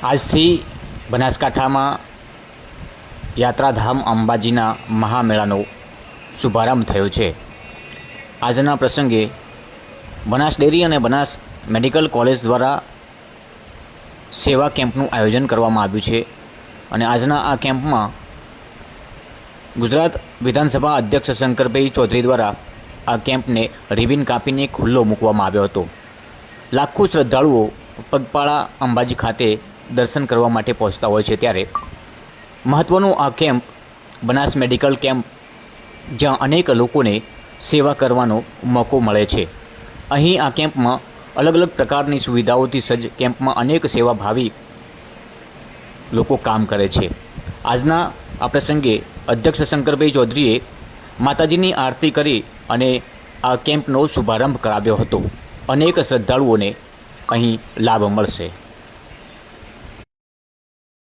આજથી બનાસકાંઠામાં યાત્રાધામ અંબાજીના મહામેળાનો શુભારંભ થયો છે. આજના પ્રસંગે બનાસ ડેરી અને બનાસ મેડિકલ કોલેજ દ્વારા સેવા કેમ્પનું આયોજન કરવામાં આવ્યું છે અને આજના આ કેમ્પમાં ગુજરાત વિધાનસભા અધ્યક્ષ શંકરભાઈ ચૌધરી દ્વારા આ કેમ્પને રિબિન કાપીને ખુલ્લો મૂકવામાં આવ્યો હતો. લાખો શ્રદ્ધાળુઓ પગપાળા અંબાજી ખાતે દર્શન કરવા માટે પહોંચતા હોય છે ત્યારે મહત્ત્વનો આ કેમ્પ, બનાસ મેડિકલ કેમ્પ, જ્યાં અનેક લોકોને સેવા કરવાનો મોકો મળે છે. અહીં આ કેમ્પમાં અલગ અલગ પ્રકારની સુવિધાઓથી સજ્જ કેમ્પમાં અનેક સેવાભાવી લોકો કામ કરે છે. આજના આ પ્રસંગે અધ્યક્ષ શંકરભાઈ ચૌધરીએ માતાજીની આરતી કરી અને આ કેમ્પનો શુભારંભ કરાવ્યો હતો. અનેક શ્રદ્ધાળુઓને અહીં લાભ મળશે.